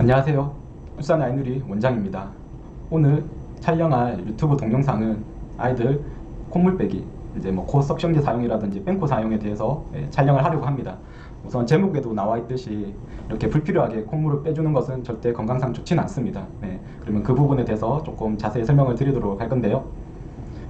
안녕하세요. 울산 아이누리 원장입니다. 오늘 촬영할 유튜브 동영상은 아이들 콧물 빼기, 이제 뭐 코 석션기 사용이라든지 뺑코 사용에 대해서 예, 촬영을 하려고 합니다. 우선 제목에도 나와 있듯이 이렇게 불필요하게 콧물을 빼주는 것은 절대 건강상 좋지는 않습니다. 네, 그러면 그 부분에 대해서 조금 자세히 설명을 드리도록 할 건데요.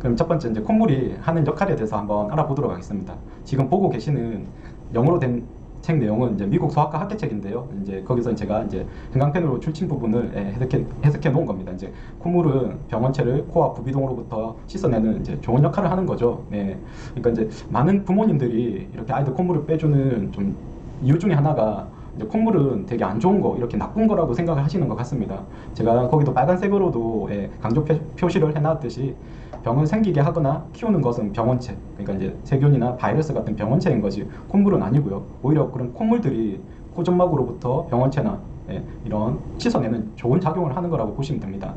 그럼 첫 번째 이제 콧물이 하는 역할에 대해서 한번 알아보도록 하겠습니다. 지금 보고 계시는 영어로 된 책 내용은 이제 미국 소아과 학계 책인데요. 이제 거기서 제가 이제 형광펜으로 출침 부분을 예, 해석해, 해석해 놓은 겁니다. 이제 콧물은 병원체를 코와 부비동으로부터 씻어내는 이제 좋은 역할을 하는 거죠. 네. 그러니까 이제 많은 부모님들이 이렇게 아이들 콧물을 빼주는 좀 이유 중에 하나가 이제 콧물은 되게 안 좋은 거, 이렇게 나쁜 거라고 생각을 하시는 것 같습니다. 제가 거기도 빨간색으로도 예, 강조 표, 표시를 해놨듯이 병을 생기게 하거나 키우는 것은 병원체, 그러니까 이제 세균이나 바이러스 같은 병원체인 것이 콧물은 아니고요. 오히려 그런 콧물들이 코점막으로부터 병원체나 예, 이런 씻어내는 좋은 작용을 하는 거라고 보시면 됩니다.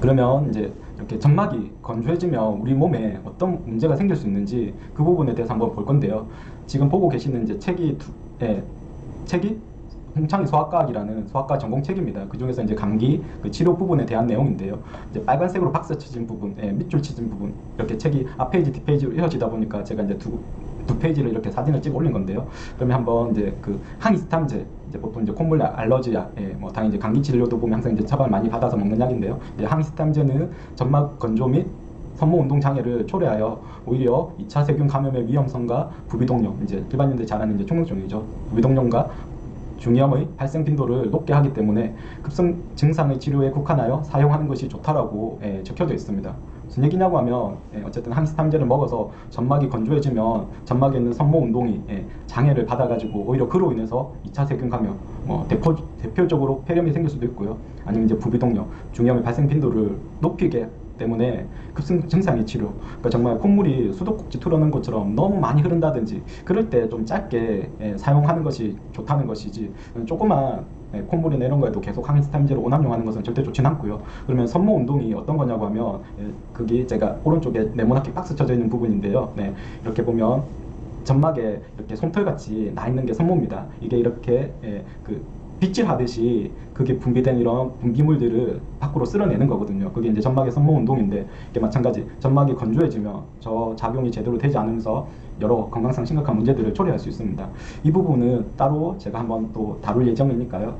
그러면 이제 이렇게 점막이 건조해지면 우리 몸에 어떤 문제가 생길 수 있는지 그 부분에 대해서 한번 볼 건데요. 지금 보고 계시는 이제 책이 두, 예, 책이 홍창희 소아과학이라는 소아과 전공 책입니다. 그 중에서 이제 감기 그 치료 부분에 대한 내용인데요. 이제 빨간색으로 박스 쳐진 부분, 예, 밑줄 쳐진 부분 이렇게 책이 앞 페이지, 뒷 페이지로 이어지다 보니까 제가 이제 두, 두 페이지를 이렇게 사진을 찍어 올린 건데요. 그러면 한번 이제 그 항히스탐제 이제 보통 이제 콧물 알러지약, 예, 뭐 당연히 이제 감기 치료도 보면 항상 이제 처방 많이 받아서 먹는 약인데요. 이제 항히스탐제는 점막 건조 및 선모 운동 장애를 초래하여 오히려 2차 세균 감염의 위험성과 부비동염, 이제 일반인들 잘 아는 이제 총력종이죠. 부비동염과 중이염의 발생 빈도를 높게 하기 때문에 급성 증상의 치료에 국한하여 사용하는 것이 좋다라고 예, 적혀져 있습니다. 무슨 얘기냐고 하면 예, 어쨌든 항히스탐제를 먹어서 점막이 건조해지면 점막에 있는 선모 운동이 예, 장애를 받아가지고 오히려 그로 인해서 2차 세균 감염, 뭐 대표, 대표적으로 폐렴이 생길 수도 있고요. 아니면 이제 부비동염, 중이염의 발생 빈도를 높이게 때문에 급성 증상의 치료 그러니까 정말 콧물이 수도꼭지 틀어놓은 것처럼 너무 많이 흐른다든지 그럴 때 좀 짧게 예, 사용하는 것이 좋다는 것이지 조그만 예, 콧물이나 이런 거에도 계속 항히스타민제를 오남용하는 것은 절대 좋진 않고요. 그러면 선모 운동이 어떤 거냐고 하면 예, 그게 제가 오른쪽에 네모나게 박스 쳐져 있는 부분인데요. 네, 이렇게 보면 점막에 이렇게 솜털같이 나 있는 게 선모입니다. 이게 이렇게 예, 그 빗질 하듯이 그게 분비된 이런 분비물들을 밖으로 쓸어내는 거거든요. 그게 이제 점막의 선모 운동인데 이게 마찬가지 점막이 건조해지면 저 작용이 제대로 되지 않으면서 여러 건강상 심각한 문제들을 초래할 수 있습니다. 이 부분은 따로 제가 한번 또 다룰 예정이니까요.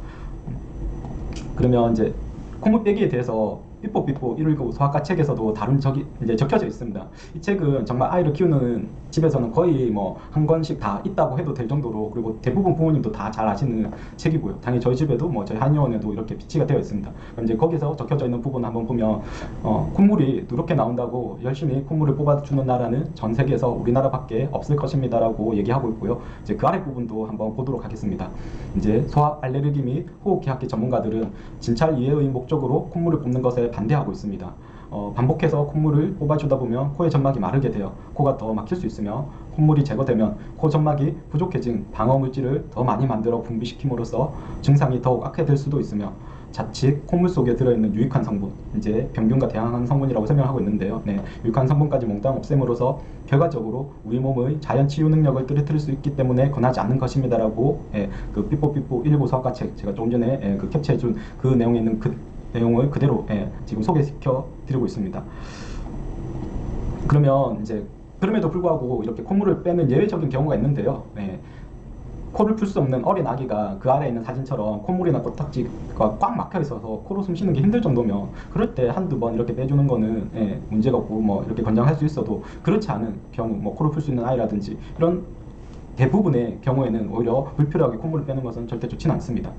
그러면 이제 콧물 빼기에 대해서 삐뽀 삐뽀 119 소아과 책에서도 다룬 적이 이제 적혀져 있습니다. 이 책은 정말 아이를 키우는 집에서는 거의 뭐 한 권씩 다 있다고 해도 될 정도로 그리고 대부분 부모님도 다 잘 아시는 책이고요. 당연히 저희 집에도 뭐 저희 한의원에도 이렇게 비치가 되어 있습니다. 그럼 이제 거기서 적혀져 있는 부분 한번 보면 어, 콧물이 누렇게 나온다고 열심히 콧물을 뽑아주는 나라는 전 세계에서 우리나라밖에 없을 것입니다라고 얘기하고 있고요. 이제 그 아래 부분도 한번 보도록 하겠습니다. 이제 소아 알레르기 및 호흡기학계 전문가들은 진찰 이해의 목적으로 콧물을 뽑는 것에 반대하고 있습니다. 어, 반복해서 콧물을 뽑아주다 보면 코의 점막이 마르게 되어 코가 더 막힐 수 있으며 콧물이 제거되면 코 점막이 부족해진 방어 물질을 더 많이 만들어 분비시킴으로써 증상이 더욱 악화될 수도 있으며 자칫 콧물 속에 들어있는 유익한 성분, 이제 병균과 대항하는 성분이라고 설명하고 있는데요. 네, 유익한 성분까지 몽땅 없앰으로써 결과적으로 우리 몸의 자연 치유 능력을 떨어뜨릴 수 있기 때문에 권하지 않는 것입니다라고 예, 그 삐뽀삐뽀 119 소아과책 제가 조금 전에 예, 그 캡처해준 그 내용에 있는 그 내용을 그대로 예, 지금 소개시켜 드리고 있습니다. 그러면 이제 그럼에도 불구하고 이렇게 콧물을 빼는 예외적인 경우가 있는데요. 예, 코를 풀 수 없는 어린 아기가 그 아래에 있는 사진처럼 콧물이나 코딱지가 꽉 막혀 있어서 코로 숨 쉬는 게 힘들 정도면 그럴 때 한두 번 이렇게 빼주는 거는 예, 문제가 없고 뭐 이렇게 권장할 수 있어도 그렇지 않은 경우 뭐 코를 풀 수 있는 아이라든지 이런 대부분의 경우에는 오히려 불필요하게 콧물을 빼는 것은 절대 좋지는 않습니다.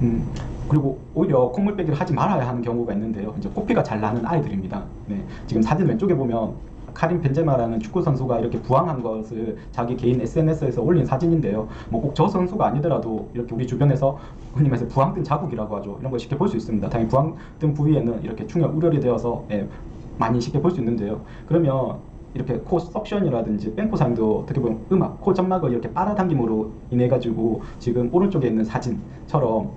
음, 그리고 오히려 콧물 빼기를 하지 말아야 하는 경우가 있는데요. 이제 코피가 잘 나는 아이들입니다. 네, 지금 사진 왼쪽에 보면 카린 벤제마라는 축구 선수가 이렇게 부항한 것을 자기 개인 SNS에서 올린 사진인데요. 뭐 꼭 저 선수가 아니더라도 이렇게 우리 주변에서 흔히 말해서 부항뜬 자국이라고 하죠. 이런 걸 쉽게 볼 수 있습니다. 당연히 부항뜬 부위에는 이렇게 충혈 우열이 되어서 예, 많이 쉽게 볼 수 있는데요. 그러면 이렇게 코 석션이라든지 뺑코 사용도 어떻게 보면 음악, 코 점막을 이렇게 빨아당김으로 인해 가지고 지금 오른쪽에 있는 사진처럼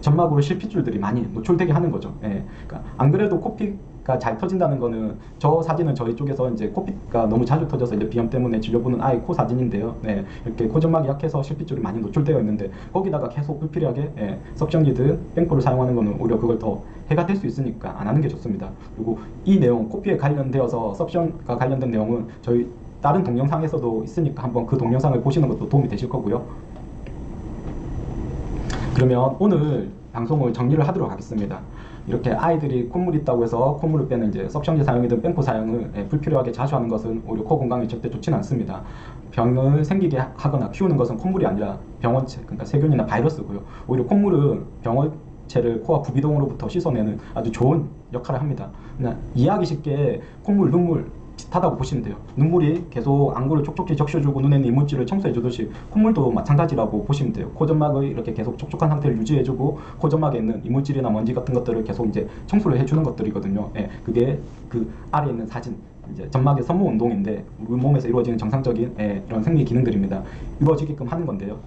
점막으로 실핏줄들이 많이 노출되게 하는 거죠. 예. 그러니까 안 그래도 코피 코피가 잘 터진다는 거는 저 사진은 저희 쪽에서 이제 코피가 너무 자주 터져서 이제 비염 때문에 진료보는 아이 코 사진인데요. 네, 이렇게 코점막이 약해서 실핏 쪽이 많이 노출되어 있는데 거기다가 계속 불필요하게 예, 석션기든 뺑코를 사용하는 거는 오히려 그걸 더 해가 될 수 있으니까 안 하는 게 좋습니다. 그리고 이 내용 코피에 관련되어서 석션과 관련된 내용은 저희 다른 동영상에서도 있으니까 한번 그 동영상을 보시는 것도 도움이 되실 거고요. 그러면 오늘 방송을 정리를 하도록 하겠습니다. 이렇게 아이들이 콧물 있다고 해서 콧물을 빼는 이제 석션기 사용이든 뺑코 사용을 예, 불필요하게 자주 하는 것은 오히려 코 건강에 절대 좋지는 않습니다. 병을 생기게 하- 하거나 키우는 것은 콧물이 아니라 병원체, 그러니까 세균이나 바이러스고요. 오히려 콧물은 병원체를 코와 부비동으로부터 씻어내는 아주 좋은 역할을 합니다. 그냥 이해하기 쉽게 콧물, 눈물 비슷하다고 보시면 돼요. 눈물이 계속 안구를 촉촉히 적셔주고 눈에 있는 이물질을 청소해주듯이 콧물도 마찬가지라고 보시면 돼요. 코점막을 이렇게 계속 촉촉한 상태를 유지해주고 코점막에 있는 이물질이나 먼지 같은 것들을 계속 이제 청소를 해주는 것들이거든요. 예, 그게 그 아래에 있는 사진 이제 점막의 선모 운동인데 우리 몸에서 이루어지는 정상적인 예, 이런 생리 기능들입니다. 이루어지게끔 하는 건데요.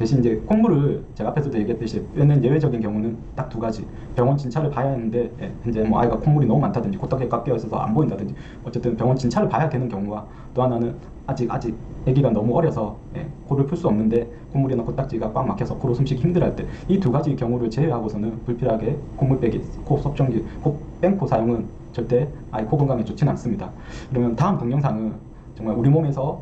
대신 이제 콧물을 제가 앞에서도 얘기했듯이 빼는 예외적인 경우는 딱 두 가지 병원 진찰을 봐야 하는데 예, 현재 뭐 아이가 콧물이 너무 많다든지 코딱지가 깎여 있어서 안 보인다든지 어쨌든 병원 진찰을 봐야 되는 경우와 또 하나는 아직 아직 아기가 너무 어려서 예, 코를 풀 수 없는데 콧물이나 코딱지가 꽉 막혀서 코로 숨쉬기 힘들할 때 이 두 가지 경우를 제외하고서는 불필요하게 콧물 빼기, 코 석정기, 코 뺑코 사용은 절대 아이 코 건강에 좋지는 않습니다. 그러면 다음 동영상은 정말 우리 몸에서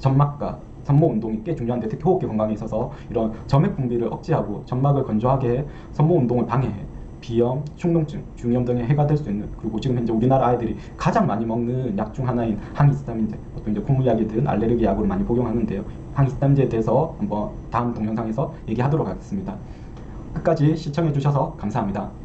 점막과 선모 운동이 꽤 중요한데 특히 호흡기 건강에 있어서 이런 점액 분비를 억제하고 점막을 건조하게 해 선모 운동을 방해해 비염, 충농증, 중이염 등의 해가 될 수 있는 그리고 지금 현재 우리나라 아이들이 가장 많이 먹는 약 중 하나인 항히스타민제 보통 이제 콧물약이든 알레르기 약으로 많이 복용하는데요. 항히스타민제에 대해서 한번 다음 동영상에서 얘기하도록 하겠습니다. 끝까지 시청해 주셔서 감사합니다